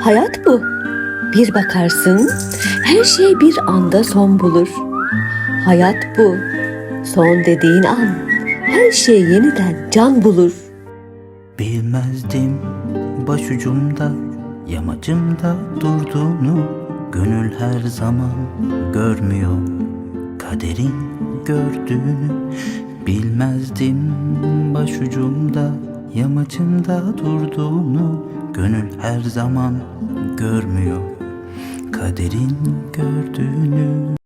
Hayat bu. Bir bakarsın her şey bir anda son bulur. Hayat bu. Son dediğin an her şey yeniden can bulur. Bilmezdim başucumda yamacımda durduğunu Gönül her zaman görmüyor kaderin gördüğünü Bilmezdim başucumda yamacımda durduğunu Gönül her zaman görmüyor. Kaderin gördüğünü